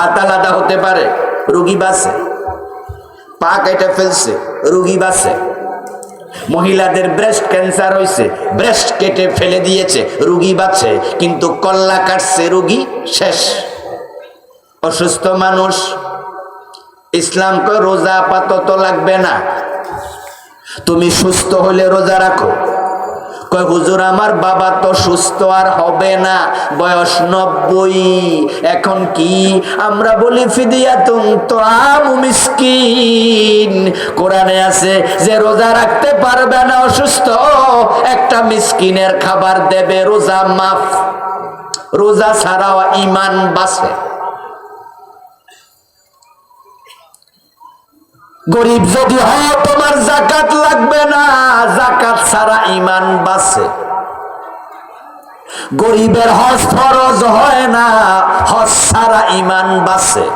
হাত আলাদা হতে পারে, রুগী বাসে পা কেটে ফেলছে, রুগী বাসে মহিলাদের ব্রেস্ট ক্যান্সার হয়েছে ব্রেস্ট কেটে ফেলে দিয়েছে, রুগী বাঁচে, কিন্তু কল্লা কাটছে, রুগী শেষ। অসুস্থ মানুষ ইসলাম কয় রোজা আপাতত লাগবে না। তুমি সুস্থ হলে রোজা রাখো। কয়, হুজুর, আমার বাবা তো সুস্থ আর হবে না, বয়স নব্বই। এখন কি আমরা বলি ফিদিয়া তুম তো কোরআনে আছে, যে রোজা রাখতে পারবে না অসুস্থ, একটা মিসকিনের খাবার দেবে, রোজা মাফ। রোজা ছাড়াও ইমান বাসে গরিব যদি হয়, তোমার জাকাত লাগবে না। জাকাত ছাড়া ইমান বাঁচে। গরিবের হজ ফরজ হয় না, হজ ছাড়া ইমান বাঁচে।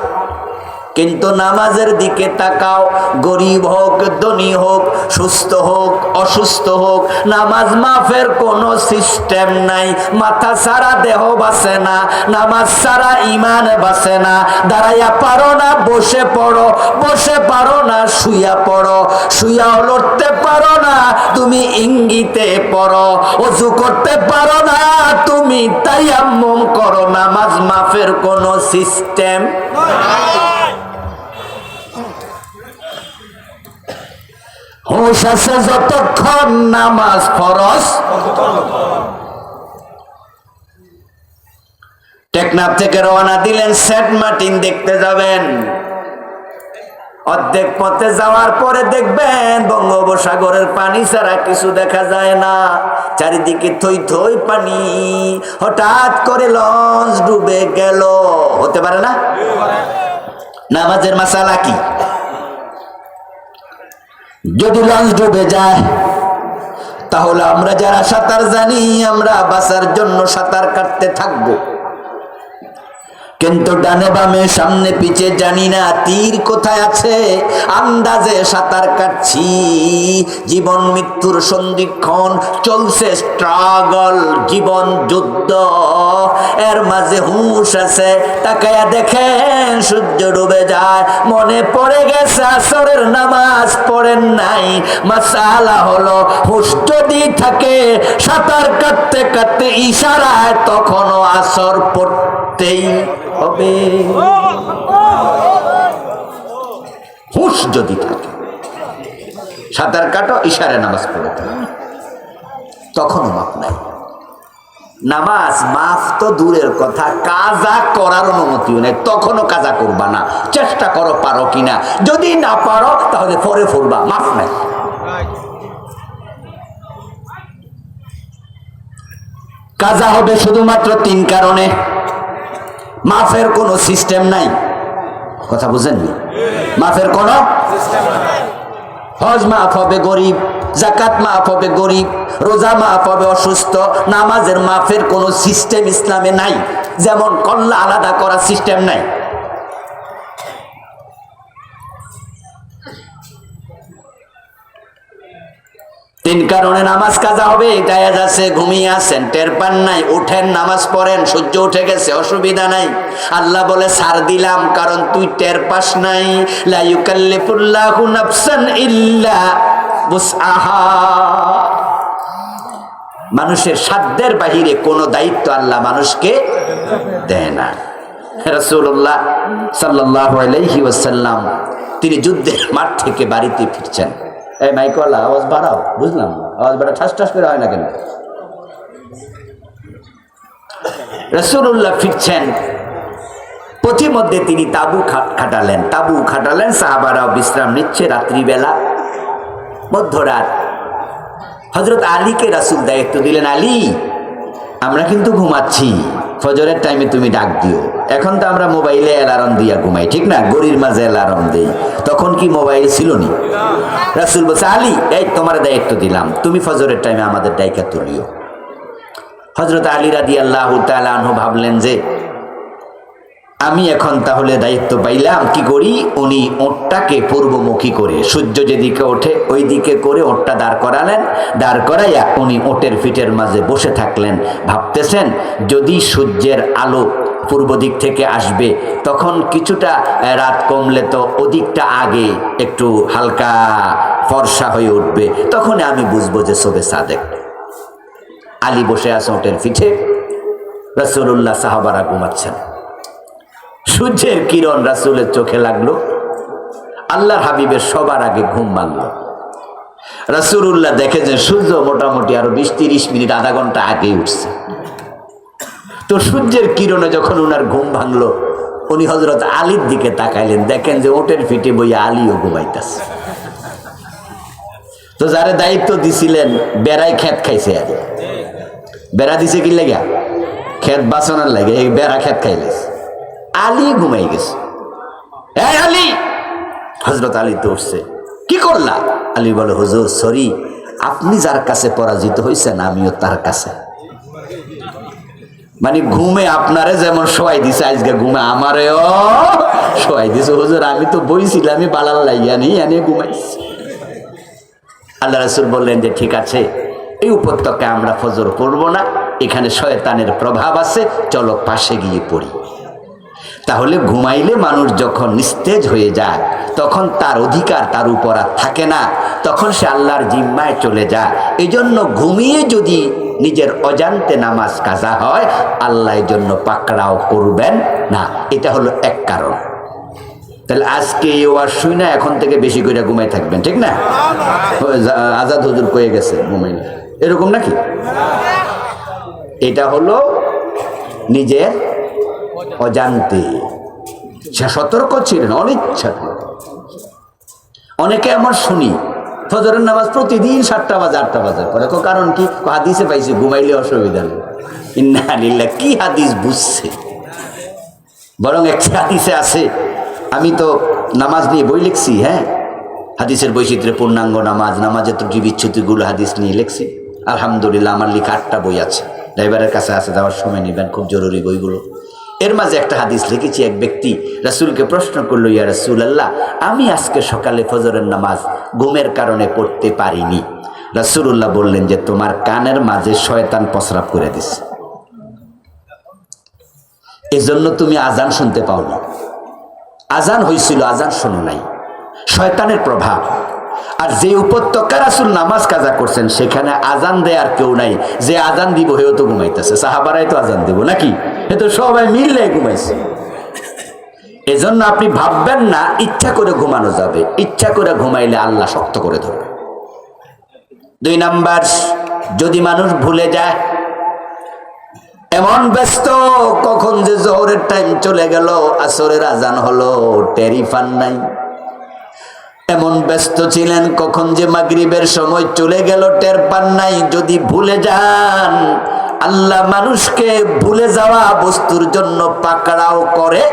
কিন্তু নামাজের দিকে তাকাও, গরিব হোক, ধনী হোক, সুস্থ হোক, অসুস্থ হোক, নামাজ মাফের কোনো সিস্টেম নাই। মাথা সারা দেহ বাসে না, নামাজ সারা ইমান বাসে না। দাঁড়াইয়া পারো না, বসে পড়ো, বসে পারো না, শুইয়া পড়ো। শুইয়াও লড়তে পারো না, তুমি ইঙ্গিতে পড়ো। অজু করতে পারো না, তুমি তাইয়াম্মুম করো। নামাজ মাফের কোনো সিস্টেম হুঁশ আছে যতক্ষণ নামাজ ফরজ। টেকনাফ থেকে রওনা দিলেন, সেন্ট মার্টিন দেখতে যাবেন। অর্ধেক পথে যাওয়ার পরে দেখবেন বঙ্গোপসাগরের পানি ছাড়া কিছু দেখা যায় না। চারিদিকে থই থই পানি। হঠাৎ করে লঞ্চ ডুবে গেল। হতে পারে না? নামাজের মাসালা কি? যদি লঞ্চ ডুবে যায়, তাহলে আমরা যারা সাঁতার জানি, আমরা বাঁচার জন্য সাঁতার কাটতে থাকব। কিন্তু ডানে বামে, সামনে, পিছে জানি না তীর কোথায় আছে। আন্দাজে সাঁতার কাটছি। জীবন, মৃত্যুর সন্ধিক্ষণ, চলছে স্ট্রাগল জীবন, যুদ্ধ। এর মাঝে হুঁশ আছে, তাকায়া দেখেন সূর্য ডুবে যায়। মনে পড়ে গেছে, আসরের নামাজ পড়েন নাই। মাসালা হলো, হুঁশ যদি থাকে, সাঁতার কাটতে কাটতে ইশারায় তখনও আসর পড়তেই হবে। হুঁশ যদি থাকে, সাঁতার কাটো ইশারে নামাজ পড়ে। তখনও মাপ নাই। নামাজ মাফ তো দূরের কথা, কাজা করার অনুমতিও নেই। তখনও কাজা করবা না। চেষ্টা করো, পারো কিনা। যদি না পারো, তাহলে পরে ফুরবা মাফ নাই। কাজা হবে শুধুমাত্র তিন কারণে। মাফের কোনো সিস্টেম নাই। কথা বুঝেননি মাফের কোনো হজ মাফ হবে গরিব জাকাত মাফ হবে গরিব, রোজা মাফ হবে অসুস্থ, নামাজের মাফের কোনো সিস্টেম ইসলামে নাই। যেমন কল্লা আলাদা করার সিস্টেম নাই। তিন কারণে নামাজ কাজা হবে, জায়াজ আছে, ঘুমিয়ে আছেন, টের পান নাই, উঠেন, নামাজ পড়েন, সূর্য উঠে গেছে, অসুবিধা নাই। আল্লাহ বলে সার দিলাম, কারণ তুই টের পাস নাই। লাইকাল্লিফুল্লাহু ইল্লা মানুষের সাধ্যের বাহিরে কোনো দায়িত্ব আল্লাহ মানুষকে দেয় না। রাসূলুল্লাহ সাল্লাল্লাহু আলাইহি ওয়াসাল্লাম, তিনি যুদ্ধের মাঠ থেকে বাড়িতে ফিরছেন। এই মাইকওয়ালা, আওয়াজ বাড়াও, বুঝলাম। আওয়াজ বাড়া, ঠাস ঠাস করে হয় না কেন? রসুল্লাহ ফিরছেন। পথিমধ্যে তিনি তাবু খাটালেন। তাবু খাটালেন, সাহাবারাও বিশ্রাম নিচ্ছে রাত্রিবেলা। মধ্যরাত। হজরত আলীকে রাসুল দায়িত্ব দিলেন, আলী, আমরা কিন্তু ঘুমাচ্ছি। ফজরের টাইমে তুমি ডাক দিও। এখন তো আমরা মোবাইলে অ্যালার্ম দিয়া ঘুমাই, ঠিক না? গরির মাঝে অ্যালার্ম দিই। তখন কি মোবাইল ছিল নি রাসুল বলছে, আলী, এই তোমার দায়িত্ব দিলাম। তুমি ফজরের টাইমে আমাদের দায়িত্ব তুলিও। হজরত আলী রাদি আল্লাহ তালু ভাবলেন যে আমি এখন তাহলে দায়িত্ব পাইলাম, কি করি? উনি ওটটাকে পূর্বমুখী করে, সূর্য যেদিকে ওঠে ওই দিকে করে ওটটা দাঁড় করালেন। দাঁড় করাইয়া উনি ওটের ফিটের মাঝে বসে থাকলেন। ভাবতেছেন, যদি সূর্যের আলো পূর্ব দিক থেকে আসবে, তখন কিছুটা রাত কমলে তো ওদিকটা আগে একটু হালকা ফর্সা হয়ে উঠবে। তখন আমি বুঝব যে সবে সাদেক। আলী বসে আছে ওটের পিঠে রাসুল্লাহ সাহাবারা ঘুমাচ্ছেন। সূর্যের কিরণ রাসুলের চোখে লাগল। আল্লাহর হাবিবের সবার আগে ঘুম ভাঙল। রাসুল্লাহ দেখে যে সূর্য মোটামুটি আরও বিশ তিরিশ মিনিট, আধা ঘণ্টা আগে উঠছে। তো সূর্যের কিরণে যখন উনার ঘুম ভাঙলো, উনি হজরত আলীর দিকে তাকাইলেন, দেখেন যে ওটের ফিটে বইয়া আলীও ঘুমাইতেছে। তো যারে দায়িত্ব দিছিলেন বেড়াই খেত খাইছে আর বেড়া দিছে কি লেগা? খেত বাঁচানোর লাগে, এই বেড়া খেত খাইলেছে। আলী ঘুমাই গেছে। এই আলী! হজরত আলী তো উঠছে কি করলা? আলী বলে, হুজুর সরি আপনি যার কাছে পরাজিত হয়েছেন আমিও তার কাছে। মানে ঘুমে আপনারে যেমন শোয়াই দিছে, আজকে ঘুমে আমারেও শোয়াই দিছে। হুজুর, আমি তো বইছিলাম, আমি বালাল লাইয়া নেই, এনে ঘুমাইছি। আল্লাহ রসুল বললেন যে, ঠিক আছে, এই উপত্যকায় আমরা ফজর পড়ব না, এখানে শয়তানের প্রভাব আছে, চলো পাশে গিয়ে পড়ি। তাহলে ঘুমাইলে মানুষ যখন নিস্তেজ হয়ে যায়, তখন তার অধিকার তার উপর আর থাকে না। তখন সে আল্লাহর জিম্মায় চলে যায়। এই জন্য ঘুমিয়ে যদি নিজের অজান্তে নামাজ কাজা হয়, আল্লাহ জন্য পাকড়াও করবেন না। এটা হলো এক কারণ। তাহলে আজকে এই ওয়ার শুই না এখন থেকে বেশি করে ঘুমাই থাকবেন, ঠিক না? আজাদ হুজুর কয়ে গেছে ঘুমাই এরকম নাকি? এটা হলো নিজের অজান্তে। সে সতর্ক ছিলেন অনিচ্ছা অনেকে আমার শুনি, ফজরের নামাজ প্রতিদিন সাতটা বাজে, আটটা বাজে। পরে কারণ কি? হাদিসে পাইছে, ঘুমাইলে অসুবিধা নেই। ইন্না কি হাদিস বুঝছে? বরং একটি হাদিসে আছে, আমি তো নামাজ নিয়ে বই লিখছি হ্যাঁ? হাদিসের বৈচিত্র্যে পূর্ণাঙ্গ নামাজ, নামাজের ত্রুটি বিচ্ছুতিগুলো হাদিস নিয়ে লিখছি। আলহামদুলিল্লাহ, আমার লিখা আটটা বই আছে। ড্রাইভারের কাছে আছে, যাওয়ার সময় নেবেন, খুব জরুরি বইগুলো। এর মাঝে একটা হাদিস লিখেছি, এক ব্যক্তি রাসুলকে প্রশ্ন করল, ইয়া রাসূল আল্লাহ আমি আজকে সকালে ফজরের নামাজ ঘুমের কারণে পড়তে পারিনি। রাসূলুল্লাহ বললেন যে, তোমার কানের মাঝে শয়তান প্রস্রাব করে দিছে। এজন্য তুমি আজান শুনতে পাও না আজান হয়েছিল আজান শোনো নাই। শয়তানের প্রভাব। আর যে উপত্যকা রাসুল নামাজ কাজা করছেন, সেখানে আজান দেয়ার কেউ নাই। যে আজান দিব হেও তো ঘুমাইতেছে। সাহাবারাই তো আজান দিব নাকি? এ তো সবাই মিললে ঘুমাইছে। এজন্য আপনি ভাববেন না, ইচ্ছা করে ঘুমানো যাবে। ইচ্ছা করে ঘুমাইলে আল্লাহ শক্ত করে ধরবে দুই নাম্বার, যদি মানুষ ভুলে যায়, এমন ব্যস্ত, কখন যে জোহরের টাইম চলে গেল, আসরের আজান হলো, টেরিফান নাই। এমন ব্যস্ত ছিলেন কখন যে মাগরিবের সময় চলে গেল, টের পান নাই। যদি ভুলে যান, আল্লাহ মানুষকে ভুলে যাওয়া বস্তুর জন্য পাকড়াও করে।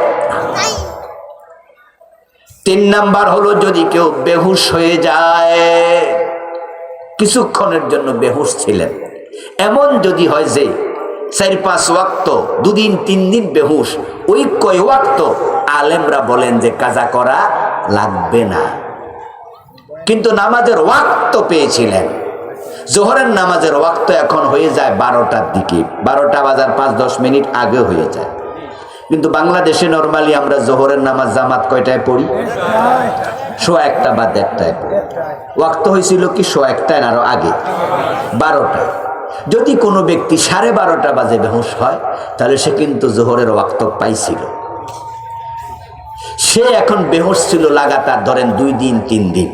তিন নাম্বার হলো, যদি কেউ বেহুশ হয়ে যায়, কিছুক্ষণের জন্য বেহুশ ছিলেন। এমন যদি হয় যে চার পাঁচ ওয়াক্ত, দুদিন, তিন দিন বেহুশ, ওই কয় ওয়াক্ত আলেমরা বলেন যে কাজা করা লাগবে না। কিন্তু নামাজের ওয়াক্ত পেয়েছিলেন। জোহরের নামাজের ওয়াক্ত এখন হয়ে যায় বারোটার দিকে। বারোটা বাজার পাঁচ দশ মিনিট আগে হয়ে যায়। কিন্তু বাংলাদেশে নর্মালি আমরা জোহরের নামাজ জামাত কয়টায় পড়ি? শো একটা বা দেড়টায় ওয়াক্ত হয়েছিল কি শো একটায় না আরও আগে? বারোটা যদি কোনো ব্যক্তি সাড়ে বারোটা বাজে বেহুশ হয়, তাহলে সে কিন্তু জোহরের ওয়াক্ত পাইছিল। সে এখন বেহুশ ছিল, লাগাতার ধরেন দুই দিন, তিন দিন।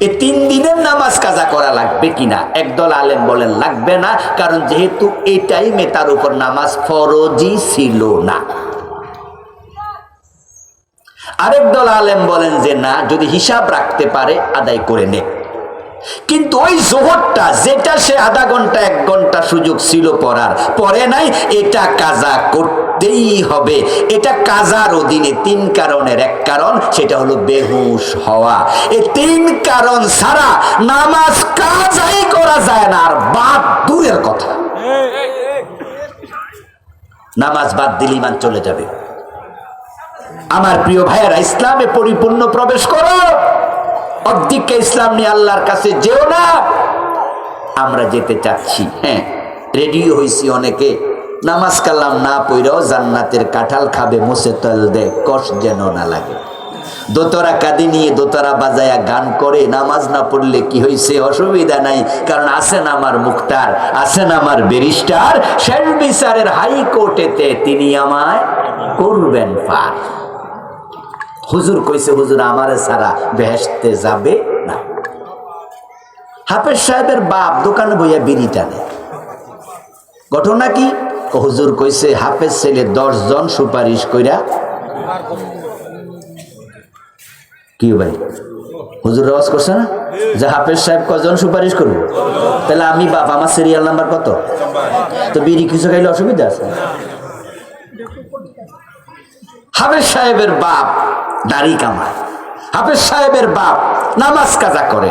এই তিন দিনের নামাজ কাজা করা লাগবে কিনা? একদল আলেম বলেন, লাগবে না, কারণ যেহেতু এই টাইমে তার উপর নামাজ ফরজি ছিল না। আরেক দল আলেম বলেন যে, না, যদি হিসাব রাখতে পারে, আদায় করে নে। কিন্তু ওই জোহরটা, যেটা সে আধা ঘণ্টা, এক ঘণ্টা সুযোগ ছিল পড়ার পরে নাই, এটা কাজা করতেই হবে। এটা কাজার অধীনে তিন কারণের। এক কারণ, সেটা হলো বেহুশ হওয়া। এই তিন কারণ ছাড়া নামাজ কাজাই করা যায় না, আর বাদ দূরের কথা। নামাজ বাদ দিলে ইমান চলে যাবে। আমার প্রিয় ভাইয়েরা, ইসলামে পরিপূর্ণ প্রবেশ করো। অর্ধেককে ইসলাম নিয়ে আল্লাহর কাছে যেও না। আমরা যেতে চাচ্ছি। হ্যাঁ রেডিও হয়েছি অনেকে। নামাজ কালাম না পইরাও জান্নাতের কাঁঠাল খাবে, মুছে তল দে, কষ যেন না লাগে। দোতরা কাঁদি নিয়ে দোতরা বাজায়া গান করে, নামাজ না পড়লে কি হয়েছে অসুবিধা নাই, কারণ আছেন আমার মুক্তার আছেন আমার ব্যারিস্টার। শেষ বিচারের হাইকোর্টেতে তিনি আমায় করবেন পার। হুজুর কইছে, হুজুর, আমারে সারা বেহেশতে যাবে না। হাফেজ সাহেবের বাপ দোকানে বইয়া বিড়ি টানে। ঘটনা কি? হুজুর কইছে, হাফেজ ছেলে দশ জন সুপারিশ কইরা কি ভাই? হুজুর আওয়াজ করছে না? যে হাফেজ সাহেব কজন সুপারিশ করব তাহলে আমি বাপ, আমার সিরিয়াল নাম্বার কত? তো বিড়ি কিছু খাইলে অসুবিধা আছে? হাফেজ সাহেবের বাপ দাড়ি কামায়। হাফেজ সাহেবের বাপ নামাজ কাজা করে।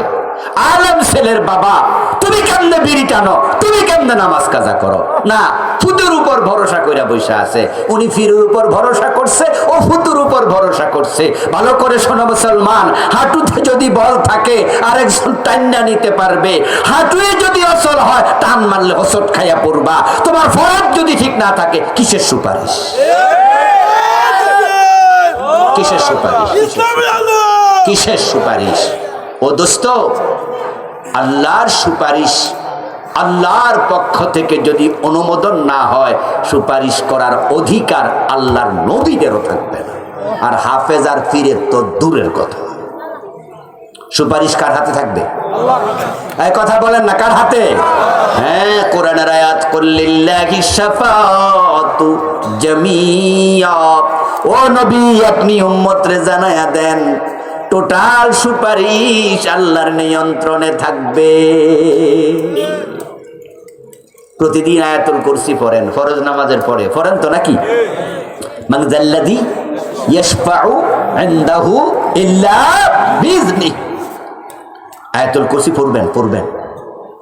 আলম ছেলের বাবা, তুমি কেমনে বিড়ি টানো? তুমি কেমনে নামাজ কাজা করো? না ফুতুর উপর ভরসা কইরা বৈশা আছে। উনি ফিরের উপর ভরসা করছে, ও ফুতুর উপর ভরসা করছে। ভালো করে শোনো মুসলমান, হাঁটুতে যদি বল থাকে, আরেকজন টান্না নিতে পারবে। হাঁটুয়ে যদি অসল হয়, টান মারলে হসট খাইয়া পড়বা। তোমার ফরাজ যদি ঠিক না থাকে, কিসের সুপারিশ? কিসের সুপারিশ? কিসের সুপারিশ? ও দোস্ত আল্লাহর সুপারিশ আল্লাহর পক্ষ থেকে যদি অনুমোদন না হয় সুপারিশ করার অধিকার আল্লাহর নবীদেরও থাকবে না। আর হাফেজ আর ফিরের তো দূরের কথা। সুপারিশ কার হাতে থাকবে? এই কথা বলেন না কার হাতে? হ্যাঁ কোরআনের আয়াত কুল্লিল্লাহি শাফাআতু জামিয়া। ও নবী, আপনি উম্মতরে জানায়া দেন, টোটাল সুপারিশ আল্লাহর নিয়ন্ত্রণে থাকবে। প্রতিদিন আয়াতুল কুরসি পড়েন, ফরজ নামাজের পরে। পড়েন তো নাকি? মানে জাল্লাদি ইয়াশফাউ ইনদাহু ইল্লা বিইজনিহি আয়াতুল কুরসি পড়বেন পড়বেন।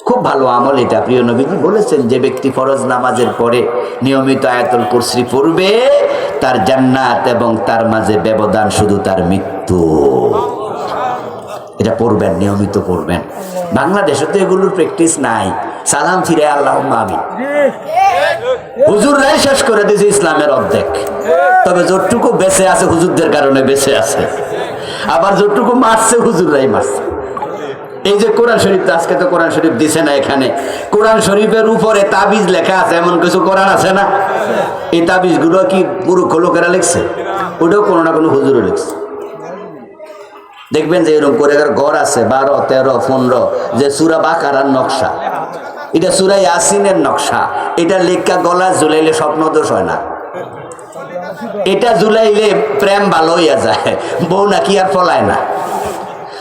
খুব ভালো আমল এটা, প্রিয় নবীজি বলেছেন, যে ব্যক্তি ফরজ নামাজের পরে নিয়মিত আয়াতুল কুরসি পড়বে তার জান্নাত এবং তার মাঝে ব্যবধান শুধু তার মৃত্যু। এটা পড়বেন, নিয়মিত পড়বেন। বাংলাদেশে তো এগুলোর প্র্যাকটিস নাই। সালাম ফিরে আল্লাহ আমিন। হুজুররাই শেষ করে দিয়েছে ইসলামের অর্ধেক। তবে যতটুকু বেঁচে আছে হুজুরদের কারণে বেঁচে আছে। আবার যতটুকু মারছে হুজুররাই মারছে। এই যে কোরআন শরীফ আজকে তো কোরআন শরীফ দিছে না এখানে। কোরআন শরীফের উপরে তাবিজ লেখা আছে, এমন কিছু কোরআন আছে না? এই তাবিজগুলো কি পুরুষ লোকেরা লিখছে? ওটাও কোনো না কোনো হুজুরে লিখছে। দেখবেন যে এরকম করে ঘর আছে, বারো, তেরো, পনেরো, যে সুরা বাকারার নকশা। এটা সুরা ইয়াসিনের নকশা। এটা লেখা গলা জুলাইলে স্বপ্ন দোষ হয় না। এটা জুলাইলে প্রেম ভালো হইয়া যায়। বউ নাকি আর ফলায় না।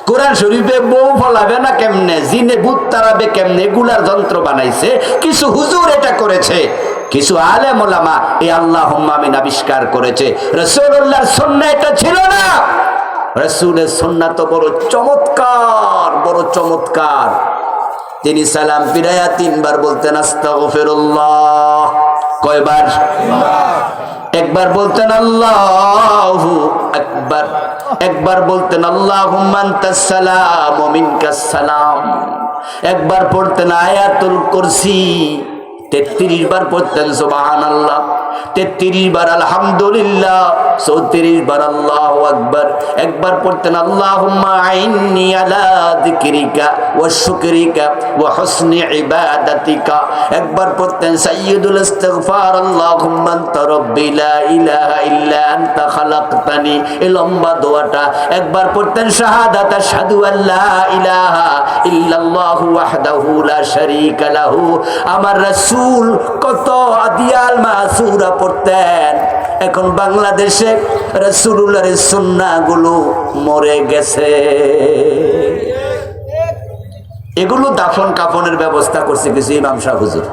কোরআন শরীফে বউ ফলাবে না কেমনে? জিনে ভূত তারাবে কেমনে? এগুলার যন্ত্র বানাইছে। কিছু হুজুর এটা করেছে। কিছু আলেম ওলামা এই আল্লাহ আমিন আবিষ্কার করেছে। রসুল্লাহর সন্না এটা ছিল না। রসুলের সন্না তো বড় চমৎকার বড় চমৎকার। তিনি সালাম ফিরাইয়া তিনবার বলতেন, আস্তাগফিরুল্লাহ। কয়বার? একবার বলতেন, আল্লাহ একবার একবার বলতেন আল্লাহ একবার পড়তেন আয়াতুল কুরসি। তেত্রিশ বার পড়তেন সোবাহ আল্লাহ তেত্রিশ বার আলহামদুলিল্লাহ, চৌত্রিশ বার আল্লাহ আকবার, একবার পড়তেন আল্লাহ ও শুকরিকা ও হসনি ইবাদাতিকা, একবার পড়তেন সাইয়্যিদুল ইস্তিগফার, আল্লাহুম্মা আনতা ইলাহা ইল্লা আনতা খালাকতানি, এই লম্বা দোয়াটা, একবার পড়তেন শাহাদাত আশহাদু আল্লা ইলাহা ইল্লাল্লাহু ওয়াহদাহু লা শারীকা লাহু, আমার রাসূল কত আদিয়াল মাসুরা পড়তেন, এখন বাংলাদেশে রাসূলুল্লাহর সুন্নাহগুলো মরে গেছে। এগুলো দাফন কাফনের ব্যবস্থা করছে কিছু ইমাম শাহ হুজুর।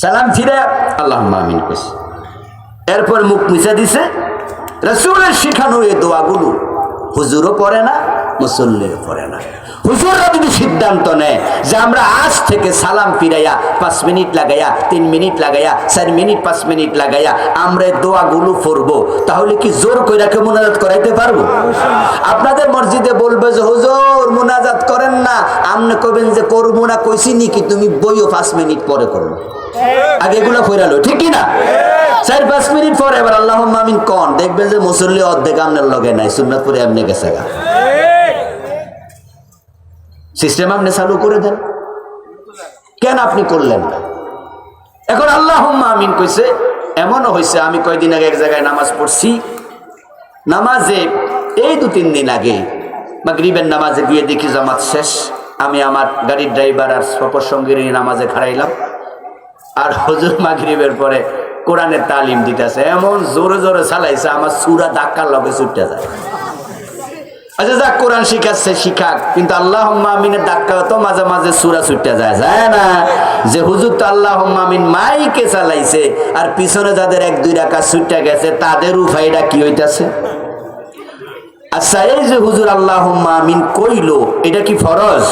সালাম ফিরে আল্লাহ আমিন কইছে। এরপর মুখ মিশা দিছে, রসুলের শিখানো এই দোয়াগুলো হুজুরও পড়ে না মুসল্লির পড়ে না। হুজুররা যদি সিদ্ধান্ত নেয় যে আমরা আজ থেকে সালাম ফিরাইয়া পাঁচ মিনিট লাগাইয়া, তিন মিনিট লাগাইয়া, চার মিনিট, পাঁচ মিনিট লাগাইয়া আমরা দোয়াগুলো পড়ব, তাহলে কি জোর কইরা কে মোনাজাত করাইতে পারব? আপনাদের মসজিদে বলবে যে, হুজুর, মোনাজাত করেন না। আপনি কবেন যে, করব না। কইছি নাকি, তুমি বইও পাঁচ মিনিট পরে করব আগে এগুলো ফেরালো ঠিক না? চার, পাঁচ মিনিট পরে এবার আল্লাহ মামিন কন, দেখবেন যে মুসল্লি অর্ধেক আপনার লগে নাই সুন্নাত করে এমনি গেছে গা। সিস্টেম আপনি চালু করে দেন। কেন আপনি করলেন? না এখন আল্লাহ আমিন কইছে, এমনও হয়েছে আমি কয়দিন আগে এক জায়গায় নামাজ পড়ছি। নামাজে এই দু তিন দিন আগে বা মাগরিবের নামাজে গিয়ে দেখি জামাত শেষ। আমি আমার গাড়ির ড্রাইভার আর সফর সঙ্গে নিয়ে নামাজে খাড়াইলাম। আর হজুর মাগরিবের পরে কোরআনের তালিম দিতেছে, এমন জোরে জোরে চালাইছে, আমার সুরা ধাক্কার লগে ছুটতে যায়। আচ্ছা যাক, কোরআন শিখাচ্ছে, শিখাক। কিন্তু আল্লাহ আমিনের ধাক্কা তো মাঝে মাঝে সুরা ছুটতে যায় যায় না? যে হুজুর তো আল্লাহ আমিন মাইকে চালাইছে, আর পিছনে যাদের এক, দুই রাখা ছুটতে গেছে, তাদের উপায়টা কি হইতাছে? আচ্ছা এই যে হুজুর আল্লাহ আমিন কইলো, এটা কি ফরজ?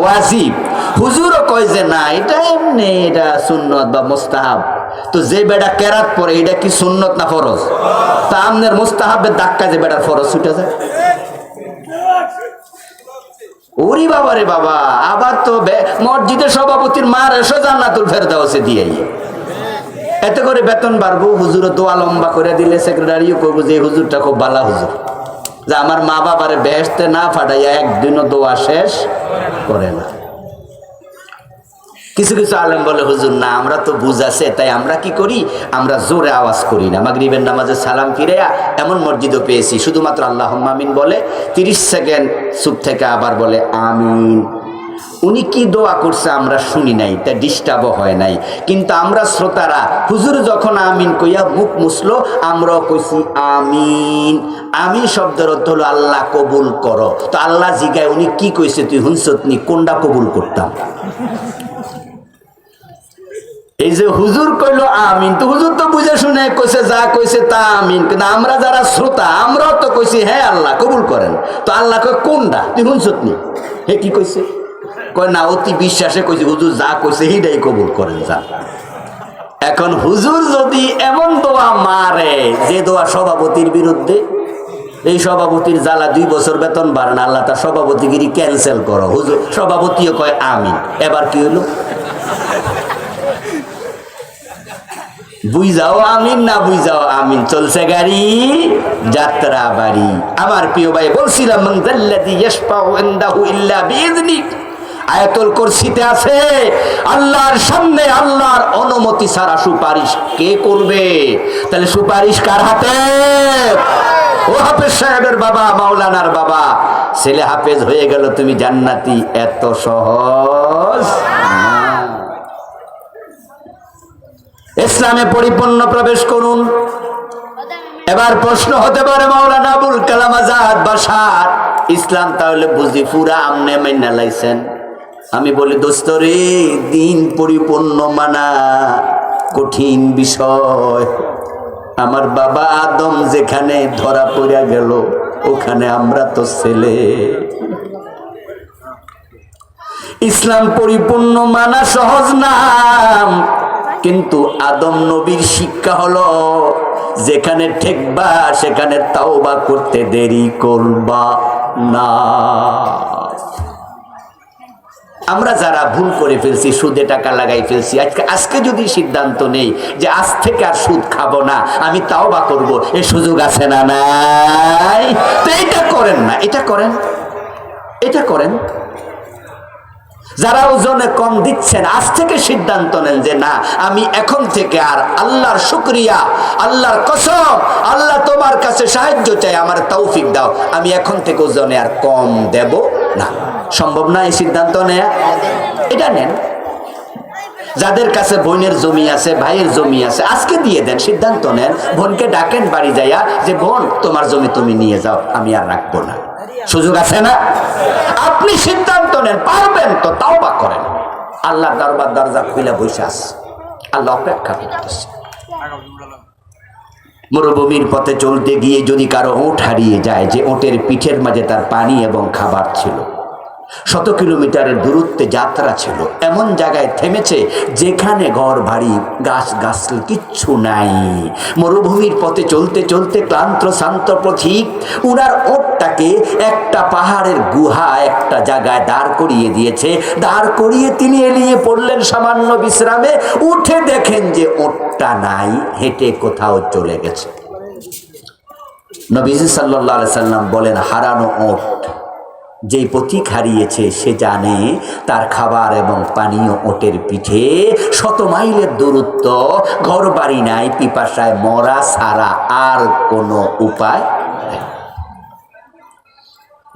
ওয়াজিব। হুজুরও কয় যে, না, এটা এমনি, এটা সুন্নত বা মোস্তাহাব। তো যে বেটা কেরাত পরে, এটা কি সুন্নত না ফরজ? তা আমনের মোস্তাহাবের ধাক্কা যে বেটার ফরজ ছুটে যায়। ওরি বাবা রে বাবা, আবার তো মসজিদের সভাপতির মার এসো জান্নাতুল ফেরদাউসে দিয়ে এতে করে বেতন বাড়বো হুজুর দোয়া লম্বা করে দিলে সেক্রেটারিও করব যে হুজুরটা খুব বালা হুজুর। যে আমার মা বাবারে বেহেস্তে না ফাটাইয়া একদিনও দোয়া শেষ করে না। কিছু কিছু আলেম বলে, হুজুর, না, আমরা তো বুঝাছে তাই আমরা কি করি? আমরা জোরে আওয়াজ করি না। মাগরিবের নামাজে সালাম ফিরেয়া এমন মসজিদও পেয়েছি। শুধুমাত্র আল্লাহ আমিন বলে, তিরিশ সেকেন্ড চুপ থেকে আবার বলে, আমিন। উনি কি দোয়া করছে আমরা শুনি নাই তা ডিস্টার্বও হয় নাই। কিন্তু আমরা শ্রোতারা, হুজুর যখন আমিন কইয়া মুখ মুসলো আমরাও কইছি, আমিন। আমিন শব্দের অর্থ হলো, আল্লাহ কবুল করো। তো আল্লাহ জিগায় উনি কি কইছে, তুই হুনসত নি কোনটা কবুল করতাম? এই যে হুজুর কইলো আমিন, তো হুজুর তো বুঝে শুনে কইছে, যা কইছে তা আমিন। কিন্তু আমরা যারা শ্রোতা, আমরাও তো কইছি হ্যাঁ আল্লাহ, কবুল করেন। তো আল্লাহ কয় কোনটা তুই হুনছত নি? হে কি কইছে? কয়, না, অতি বিশ্বাসে কইছে, হুজুর যা কইছে হিটাই কবুল করেন যা। এখন হুজুর যদি এমন দোয়া মারে, যে দোয়া সভাপতির বিরুদ্ধে, এই সভাপতির জ্বালা দুই বছর বেতন বাড়ান আল্লাহ তার সভাপতিগিরি ক্যান্সেল করো। হুজুর, সভাপতিও কয়, আমিন। এবার কি হলো বুঝাও আমিন না বুঝাও আমিন, চলছে গাড়ি, যাত্রা বাড়ি। আমার প্রিয় ভাই, বলছিলাম আয়াতুল কুরসিতে আছে, আল্লাহর সামনে আল্লাহর অনুমতি ছাড়া সুপারিশ কে করবে? তাহলে সুপারিশ কার হাতে? ও হাফেজ সাহেবের বাবা, মাওলানার বাবা। ছেলে হাফেজ হয়ে গেল, তুমি জান্নাতি, এত সহজ না ইসলামে পরিপূর্ণ প্রবেশ করুন। এবার প্রশ্ন হতে পারে, মাওলানা আবুল কালাম আজাদ বাসার। ইসলাম তাহলে বুঝি পুরা আমনে মাইনা লাইছেন। আমি বলি, দোস্ত রে, দিন পরিপূর্ণ মানা কঠিন বিষয়। আমার বাবা আদম যেখানে ধরা পড়ে গেল, ওখানে আমরা তো ছেলে। ইসলাম পরিপূর্ণ মানা সহজ নাম। কিন্তু আদম নবীর শিক্ষা হলো, যেখানে ঠেকবা, সেখানে তাওবা করতে দেরি করবা না। আমরা যারা ভুল করে ফেলছি, সুদে টাকা লাগাই ফেলছি, আজকে আজকে যদি সিদ্ধান্ত নেই যে আজ থেকে আর সুদ খাব না, আমি তাও বা করব, এ সুযোগ আছে না নাই? তো এটা করেন না। এটা করেন? এটা করেন? যারা ওজনে কম দিচ্ছেন, আজ থেকে সিদ্ধান্ত নেন যে না, আমি এখন থেকে আর আল্লাহর শুক্রিয়া, আল্লাহর কসম, আল্লাহ তোমার কাছে সাহায্য চাই, আমার তৌফিক দাও। আমি এখন থেকে ওজনে আর কম দেব না। সম্ভব না এই সিদ্ধান্ত নেয়া? এটা নেন। যাদের কাছে বোনের জমি আছে, ভাইয়ের জমি আছে, আজকে দিয়ে দেন, সিদ্ধান্ত নেন। বোনকে ডাকেন, বাড়ি যাইয়া যে, বোন, তোমার জমি তুমি নিয়ে যাও, আমি আর রাখব না। সুযোগ আছে না? আপনি সিদ্ধান্ত নেন পারবেন তো তাও বা করেন। আল্লাহ দরবার দরজা খুলে বসে আস আল্লাহ অপেক্ষা করতেছে। মরুভূমির পথে চলতে গিয়ে যদি কারও ওঁট হারিয়ে যায়, যে ওঁটের পিঠের মাঝে তার পানি এবং খাবার ছিল শত কিলোমিটারের দূরত্বে যাত্রা ছিল। এমন জায়গায় থেমেছে যেখানে ঘর বাড়ি গাছ গাছ কিচ্ছু নাই। মরুভূমির পথে চলতে চলতে ক্লান্ত, শান্ত পথিক উনার ওটটাকে একটা পাহাড়ের গুহা একটা জায়গায় দাঁড় করিয়ে দিয়েছে। দাঁড় করিয়ে তিনি এলিয়ে পড়লেন সামান্য বিশ্রামে। উঠে দেখেন যে ওটটা নাই, হেঁটে কোথাও চলে গেছে। নবীজি সাল্লাহ সাল্লাম বলেন, হারানো ওট। যেই পথিক হারিয়েছে, সে জানে তার খাবার এবং পানীয় ওটের পিঠে শত মাইলের দূরত্ব ঘর বাড়ি নাই, পিপাসায় মরা সারা আর কোনো উপায়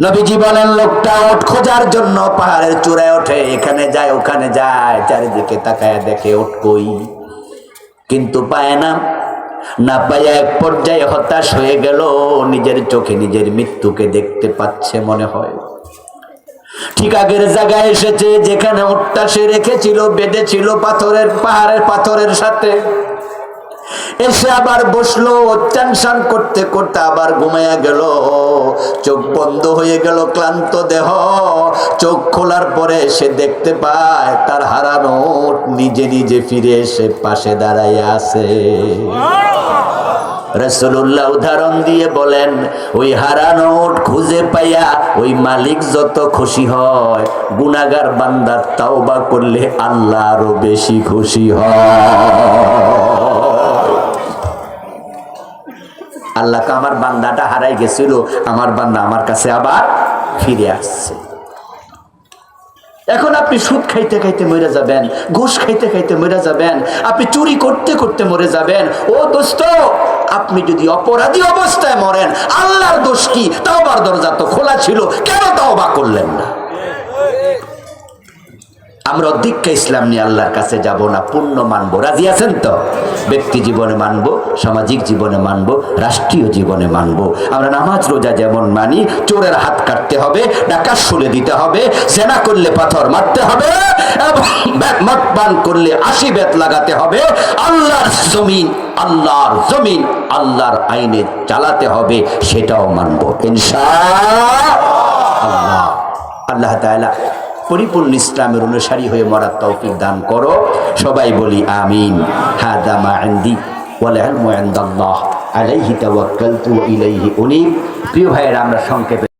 নবীজি বলেন, লোকটা ওট খোঁজার জন্য পাহাড়ের চূড়ায় ওঠে, এখানে যায়, ওখানে যায়, চারিদিকে তাকায় দেখে ওট কই। কিন্তু পায় না। না পাইয়া এক পর্যায়ে হতাশ হয়ে গেল, নিজের চোখে নিজের মৃত্যুকে দেখতে পাচ্ছে মনে হয়। ঠিক আগের জায়গায় এসেছে, যেখানে ওটটা সে রেখেছিল, বেঁধেছিল পাথরের পাহাড়ের পাথরের সাথে। এসে আবার বসল টেনশন করতে করতে আবার ঘুমাইয়া গেল। চোখ বন্ধ হয়ে গেল ক্লান্ত দেহ। চোখ খোলার পরে সে দেখতে পায়, তার হারানো নিজে নিজে ফিরে এসে পাশে দাঁড়াইয়া আছে। রসুল্লাহ উদাহরণ দিয়ে বলেন, ওই হারানো ওট খুঁজে পাইয়া ওই মালিক যত খুশি হয় গুনাগার বান্দার তাওবা করলে আল্লাহ আরও বেশি খুশি হয়। আল্লাহকে আমার বান্দাটা হারাই গেছিল, আমার বান্দা আমার কাছে আবার ফিরে আসছে। এখন আপনি সুদ খাইতে খাইতে মরে যাবেন, ঘুষ খাইতে খাইতে মরে যাবেন, আপনি চুরি করতে করতে মরে যাবেন। ও দোস্ত আপনি যদি অপরাধী অবস্থায় মরেন, আল্লাহর দোষ কি? তাওবার দরজা তো খোলা ছিল, কেন তাওবা করলেন না? আমরা অধিক্ষা ইসলাম নিয়ে আল্লাহর কাছে যাব না, পূর্ণ মানবো। রাজি আছেন তো? ব্যক্তি জীবনে মানবো, সামাজিক জীবনে মানবো, রাষ্ট্রীয় জীবনে মানবো। আমরা নামাজ রোজা যেমন মানি, চোরের হাত কাটতে হবে, ডাকাত শুলে দিতে হবে সেনা করলে পাথর মারতে হবে, এবং মদ পান করলে আশি বেত লাগাতে হবে, আল্লাহর জমিন আল্লাহর জমিন আল্লাহর আইনে চালাতে হবে, সেটাও মানবো। আল্লাহ আল্লাহ তাআলা পরিপূর্ণ ইসলামের অনুসারী হয়ে মরার তৌফিক দান করো। সবাই বলি আমিন। ইনদাল্লাহ আলাইহি তাওয়াক্কালতু ওয়া ইলাইহি উনীব। প্রিয় ভাইয়েরা, আমরা সংক্ষেপে